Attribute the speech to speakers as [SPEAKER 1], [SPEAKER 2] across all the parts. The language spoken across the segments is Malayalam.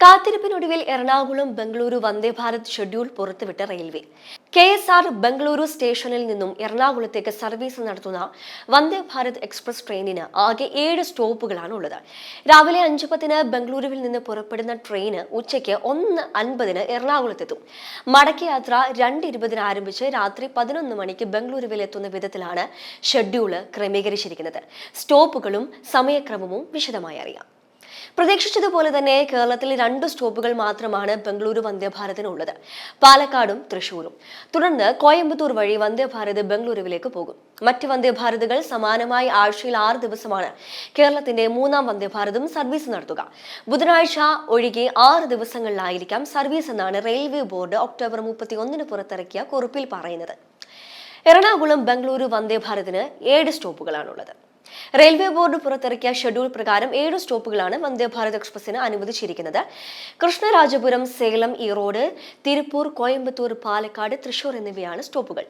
[SPEAKER 1] കാത്തിരിപ്പിനൊടുവിൽ എറണാകുളം ബംഗളൂരു വന്ദേ ഭാരത് ഷെഡ്യൂൾ പുറത്തുവിട്ട railway. K S R Bengaluru സ്റ്റേഷനിൽ നിന്നും എറണാകുളത്തേക്ക് സർവീസ് നടത്തുന്ന വന്ദേ ഭാരത് എക്സ്പ്രസ് ട്രെയിനിന് ആകെ ഏഴ് സ്റ്റോപ്പുകളാണ് ഉള്ളത്. രാവിലെ അഞ്ച് പത്തിന് ബംഗളൂരുവിൽ നിന്ന് പുറപ്പെടുന്ന ട്രെയിന് ഉച്ചയ്ക്ക് ഒന്ന് അൻപതിന് എറണാകുളത്തെത്തും. മടക്കയാത്ര രണ്ട് ഇരുപതിന് ആരംഭിച്ച് രാത്രി പതിനൊന്ന് മണിക്ക് ബംഗളൂരുവിൽ എത്തുന്ന വിധത്തിലാണ് ഷെഡ്യൂൾ ക്രമീകരിച്ചിരിക്കുന്നത്. സ്റ്റോപ്പുകളും സമയക്രമവും വിശദമായി അറിയാം. പ്രതീക്ഷിച്ചതുപോലെ തന്നെ കേരളത്തിൽ രണ്ട് സ്റ്റോപ്പുകൾ മാത്രമാണ് ബംഗളൂരു വന്ദേഭാരതിനുള്ളത് പാലക്കാടും തൃശൂരും തുടർന്ന് കോയമ്പത്തൂർ വഴി വന്ദേഭാരത് ബംഗളൂരുവിലേക്ക് പോകും. മറ്റ് വന്ദേഭാരതുകൾ സമാനമായി ആഴ്ചയിൽ ആറ് ദിവസമാണ് കേരളത്തിന്റെ മൂന്നാം വന്ദേഭാരതും സർവീസ് നടത്തുക. ബുധനാഴ്ച ഒഴികെ ആറ് ദിവസങ്ങളിലായിരിക്കാം സർവീസ് എന്നാണ് റെയിൽവേ ബോർഡ് ഒക്ടോബർ മുപ്പത്തി ഒന്നിന് പുറത്തിറക്കിയ കുറിപ്പിൽ പറയുന്നത്. എറണാകുളം ബംഗളൂരു വന്ദേ ഭാരതിന് ഏഴ് സ്റ്റോപ്പുകളാണുള്ളത്. റെയിൽവേ ബോർഡ് പുറത്തിറക്കിയ ഷെഡ്യൂൾ പ്രകാരം ഏഴ് സ്റ്റോപ്പുകളാണ് വന്ദേ ഭാരത് എക്സ്പ്രസിന് അനുവദിച്ചിരിക്കുന്നത്. കൃഷ്ണരാജപുരം സേലം ഈറോഡ് തിരുപ്പൂർ കോയമ്പത്തൂർ പാലക്കാട് തൃശൂർ എന്നിവയാണ് സ്റ്റോപ്പുകൾ.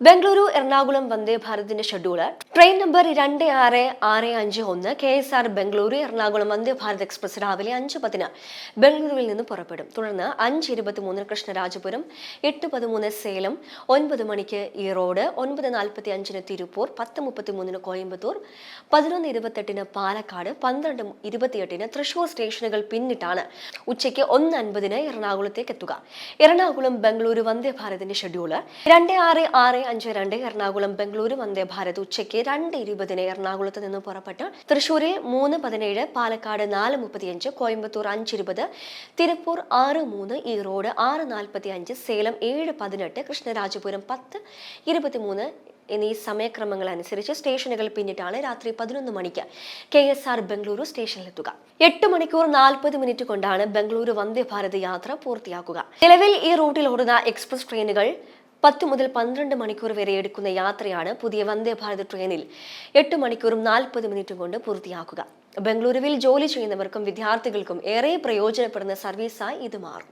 [SPEAKER 1] ബംഗളൂരു എറണാകുളം വന്ദേ ഭാരതിന്റെ ഷെഡ്യൂൾ ട്രെയിൻ നമ്പർ രണ്ട് ആറ് ആറ് അഞ്ച് ഒന്ന് K S R Bengaluru Ernakulam Vande Bharat express രാവിലെ അഞ്ച് പതിന് ബംഗളൂരുവിൽ നിന്ന് പുറപ്പെടും. തുടർന്ന് അഞ്ച് ഇരുപത്തി മൂന്നിന് കൃഷ്ണരാജപുരം എട്ട് പതിമൂന്ന് സേലം ഒൻപത് മണിക്ക് ഈറോഡ് ഒൻപത് നാൽപ്പത്തി അഞ്ചിന് തിരുപ്പൂർ പത്ത് മുപ്പത്തി മൂന്നിന് കോയമ്പത്തൂർ പതിനൊന്ന് ഇരുപത്തെട്ടിന് പാലക്കാട് പന്ത്രണ്ട് ഇരുപത്തിയെട്ടിന് തൃശൂർ സ്റ്റേഷനുകൾ പിന്നിട്ടാണ് ഉച്ചയ്ക്ക് ഒന്ന് അൻപതിന് എറണാകുളത്തേക്ക് എത്തുക. എറണാകുളം ബംഗളൂരു വന്ദേ ഭാരതിന്റെ ഷെഡ്യൂൾ. രണ്ട് ആറ് ആറ് അഞ്ച് രണ്ട് എറണാകുളം ബംഗളൂരു വന്ദേ ഭാരത് ഉച്ചയ്ക്ക് രണ്ട് ഇരുപതിന് എറണാകുളത്ത് നിന്ന് പുറപ്പെട്ട് തൃശൂരിൽ മൂന്ന് പതിനേഴ് പാലക്കാട് നാല് മുപ്പത്തിയഞ്ച് കോയമ്പത്തൂർ അഞ്ച് ഇരുപത് തിരുപ്പൂർ ആറ് മൂന്ന് ഈറോഡ് ആറ് നാൽപ്പത്തി അഞ്ച് സേലം ഏഴ് പതിനെട്ട് കൃഷ്ണരാജപുരം പത്ത് ഇരുപത്തിമൂന്ന് എന്നീ സമയക്രമങ്ങൾ അനുസരിച്ച് സ്റ്റേഷനുകൾ പിന്നിട്ടാണ് രാത്രി പതിനൊന്ന് മണിക്ക് കെ എസ് ആർ ബംഗളൂരു സ്റ്റേഷനിലെത്തുക. എട്ട് മണിക്കൂർ നാൽപ്പത് മിനിറ്റ് കൊണ്ടാണ് ബംഗളൂരു വന്ദേ ഭാരത് യാത്ര പൂർത്തിയാക്കുക. നിലവിൽ ഈ റൂട്ടിൽ ഓടുന്ന എക്സ്പ്രസ് ട്രെയിനുകൾ പത്ത് മുതൽ പന്ത്രണ്ട് മണിക്കൂർ വരെ എടുക്കുന്ന യാത്രയാണ് പുതിയ വന്ദേ ഭാരത് ട്രെയിനിൽ എട്ട് മണിക്കൂറും നാൽപ്പത് മിനിറ്റും കൊണ്ട് പൂർത്തിയാക്കുക. ബംഗളൂരുവിൽ ജോലി ചെയ്യുന്നവർക്കും വിദ്യാർത്ഥികൾക്കും ഏറെ പ്രയോജനപ്പെടുന്ന സർവീസായി ഇത് മാറും.